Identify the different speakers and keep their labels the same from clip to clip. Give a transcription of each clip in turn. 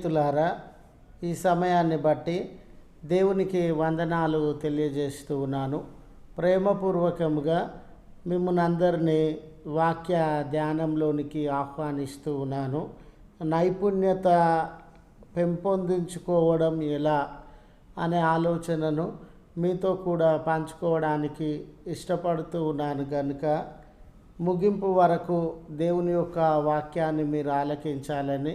Speaker 1: స్నేహితులారా ఈ సమయాన్ని బట్టి దేవునికి వందనాలు తెలియజేస్తూ ఉన్నాను. ప్రేమపూర్వకముగా మిమ్మల్ని అందరినీ వాక్య ధ్యానంలోనికి ఆహ్వానిస్తూ ఉన్నాను. నైపుణ్యత పెంపొందించుకోవడం ఎలా అనే ఆలోచనను మీతో కూడా పంచుకోవడానికి ఇష్టపడుతూ ఉన్నాను కనుక ముగింపు వరకు దేవుని యొక్క వాక్యాన్ని మీరు ఆలకించాలని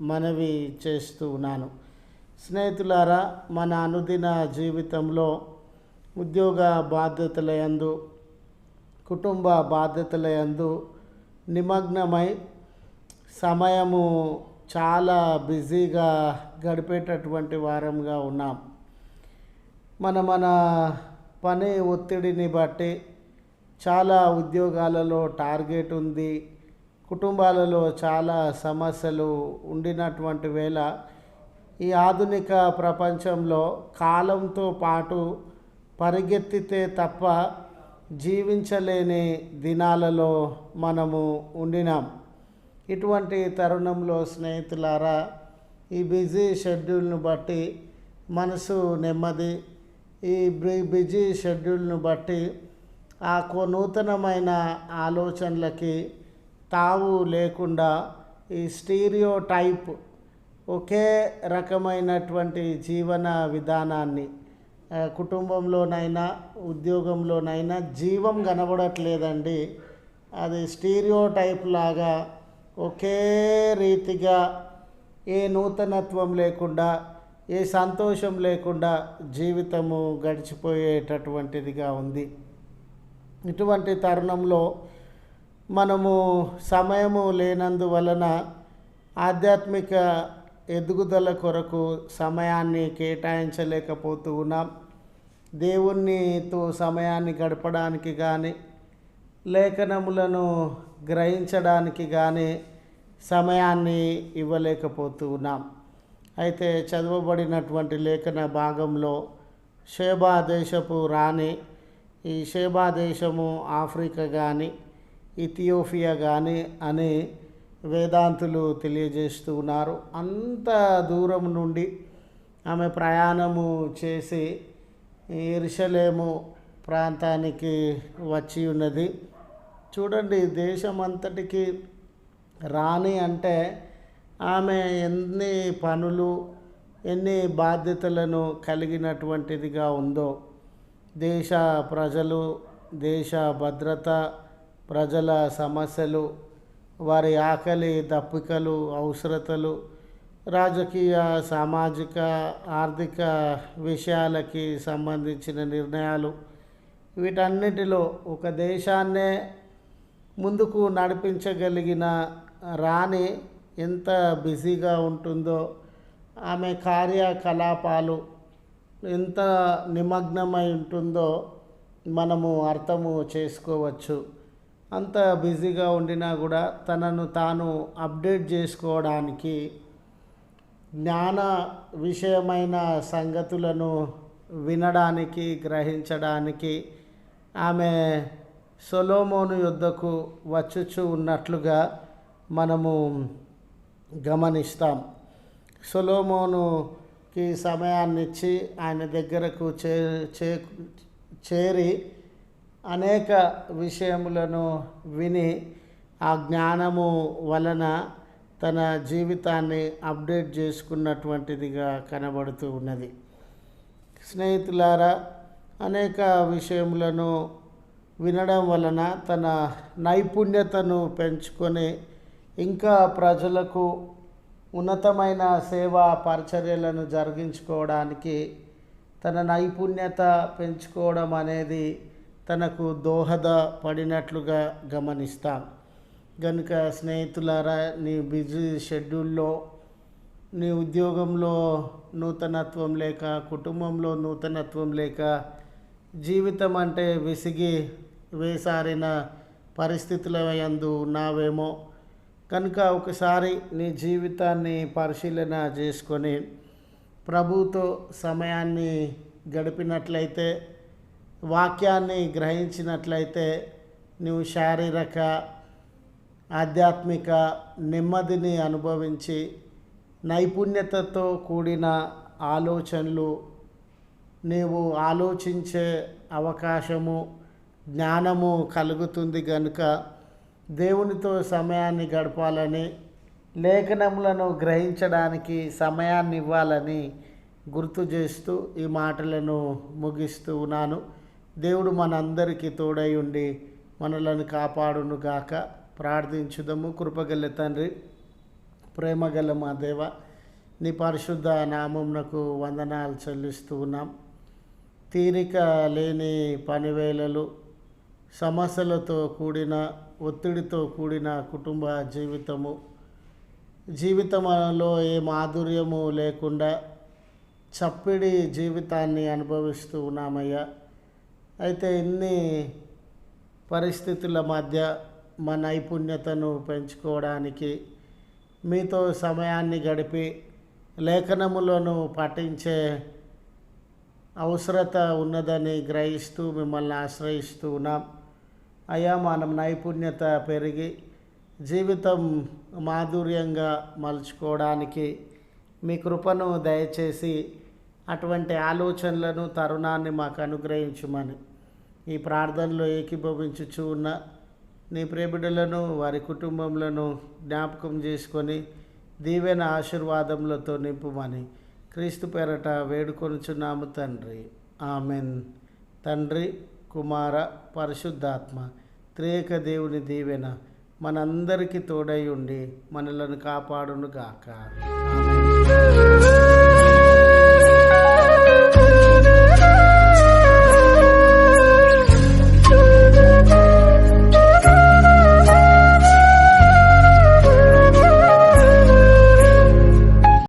Speaker 1: మనవి చేస్తూ ఉన్నాను. స్నేహితులారా మన అనుదిన జీవితంలో ఉద్యోగ బాధ్యతలయందు కుటుంబ బాధ్యతల యందు నిమగ్నమై సమయము చాలా బిజీగా గడిపేటటువంటి వారంగా ఉన్నాం. మన మన పని ఒత్తిడిని బట్టి చాలా ఉద్యోగాలలో టార్గెట్ ఉంది. కుటుంబాలలో చాలా సమస్యలు ఉండినటువంటి వేళ ఈ ఆధునిక ప్రపంచంలో కాలంతో పాటు పరిగెత్తితే తప్ప జీవించలేని దినాలలో మనము ఉండినాం. ఇటువంటి తరుణంలో స్నేహితులారా ఈ బిజీ షెడ్యూల్ను బట్టి మనసు నెమ్మది ఈ బిజీ షెడ్యూల్ను బట్టి ఆ కో నూతనమైన ఆలోచనలకి తావు లేకుండా ఈ స్టీరియో టైప్ ఒకే రకమైనటువంటి జీవన విధానాన్ని కుటుంబంలోనైనా ఉద్యోగంలోనైనా జీవం కనబడట్లేదండి. అది స్టీరియో టైప్ లాగా ఒకే రీతిగా ఏ నూతనత్వం లేకుండా ఏ సంతోషం లేకుండా జీవితము గడిచిపోయేటటువంటిదిగా ఉంది. ఇటువంటి తరుణంలో మనము సమయము లేనందువలన ఆధ్యాత్మిక ఎదుగుదల కొరకు సమయాన్ని కేటాయించలేకపోతూ ఉన్నాం. దేవునితో సమయాన్ని గడపడానికి కానీ లేఖనములను గ్రహించడానికి కానీ సమయాన్ని ఇవ్వలేకపోతూ ఉన్నాం. అయితే చదవబడినటువంటి లేఖన భాగంలో షేబా దేశపు రాణి ఈ షేబా దేశము ఆఫ్రికా కానీ ఇథియోపియా కానీ అని వేదాంతులు తెలియజేస్తూ ఉన్నారు. అంత దూరం నుండి ఆమె ప్రయాణము చేసి ఎరుషలేము ప్రాంతానికి వచ్చి ఉన్నది. చూడండి దేశం అంతటికి రాణి అంటే ఆమె ఎన్ని పనులు ఎన్ని బాధ్యతలను కలిగినటువంటిదిగా ఉందో. దేశ ప్రజలు దేశ భద్రత ప్రజల సమస్యలు వారి ఆకలి దప్పికలు అవసరతలు రాజకీయ సామాజిక ఆర్థిక విషయాలకి సంబంధించిన నిర్ణయాలు. వీటన్నిటిలో ఒక దేశాన్నే ముందుకు నడిపించగలిగిన రాణి ఎంత బిజీగా ఉంటుందో ఆమె కార్యకలాపాలు ఎంత నిమగ్నమై ఉంటుందో మనము అర్థము చేసుకోవచ్చు. అంత బిజీగా ఉండినా కూడా తనను తాను అప్డేట్ చేసుకోవడానికి జ్ఞాన విషయమైన సంగతులను వినడానికి గ్రహించడానికి ఆమె సొలోమోను యుద్ధకు వచ్చుచు ఉన్నట్లుగా మనము గమనిస్తాం. సొలోమోనుకి సమయాన్ని ఇచ్చి ఆయన దగ్గరకు చే చే చేరి అనేక విషయములను విని ఆ జ్ఞానము వలన తన జీవితాన్ని అప్డేట్ చేసుకున్నటువంటిదిగా కనబడుతూ ఉన్నది. స్నేహితులారా అనేక విషయములను వినడం వలన తన నైపుణ్యతను పెంచుకొని ఇంకా ప్రజలకు ఉన్నతమైన సేవా పరిచర్యలను జరిగించుకోవడానికి తన నైపుణ్యత పెంచుకోవడం అనేది తనకు దోహద పడినట్లుగా గమనిస్తాం. కనుక స్నేహితులారా నీ బిజీ షెడ్యూల్లో నీ ఉద్యోగంలో నూతనత్వం లేక కుటుంబంలో నూతనత్వం లేక జీవితం అంటే విసిగి వేసారిన పరిస్థితుల యందు ఉన్నావేమో కనుక ఒకసారి నీ జీవితాన్ని పరిశీలన చేసుకొని ప్రభుతో సమయాన్ని గడిపినట్లయితే వాక్యాన్ని గ్రహించినట్లయితే నువ్వు శారీరక ఆధ్యాత్మిక నెమ్మదిని అనుభవించి నైపుణ్యతతో కూడిన ఆలోచనలు నీవు ఆలోచించే అవకాశము జ్ఞానము కలుగుతుంది కనుక దేవునితో సమయాన్ని గడపాలని లేఖనములను గ్రహించడానికి సమయాన్ని ఇవ్వాలని గుర్తు చేస్తూ ఈ మాటలను ముగిస్తూ ఉన్నాను. దేవుడు మనందరికీ తోడై ఉండి మనలను కాపాడును గాక ప్రార్థించుదము. కృపగల తండ్రి ప్రేమగల మా దేవ నీ పరిశుద్ధ నామంనకు వందనాలు చెల్లిస్తూ ఉన్నాం. తీరిక లేని పనివేళలు సమస్యలతో కూడిన ఒత్తిడితో కూడిన కుటుంబ జీవితము. జీవితంలో ఏ మాధుర్యము లేకుండా చప్పిడి జీవితాన్ని అనుభవిస్తూ ఉన్నామయ్యా. అయితే ఇన్ని పరిస్థితుల మధ్య మా నైపుణ్యతను పెంచుకోవడానికి మీతో సమయాన్ని గడిపి లేఖనములను పఠించే అవసరత ఉన్నదని గ్రహిస్తూ మిమ్మల్ని ఆశ్రయిస్తూ ఉన్నాం. అయ్యా మనం నైపుణ్యత పెరిగి జీవితం మాధుర్యంగా మలుచుకోవడానికి మీ కృపను దయచేసి అటువంటి ఆలోచనలను తరుణాన్ని మాకు అనుగ్రహించమని ఈ ప్రార్థనలో ఏకీభవించుచు ఉన్న నీ ప్రేమిడులను వారి కుటుంబములను జ్ఞాపకం చేసుకొని దీవెన ఆశీర్వాదములతో నింపుమని క్రీస్తు పేరట వేడుకొనుచున్నాము తండ్రి. ఆమెన్. తండ్రి కుమార పరిశుద్ధాత్మ త్రేక దేవుని దీవెన మనందరికీ తోడై ఉండి మనలను కాపాడును గాక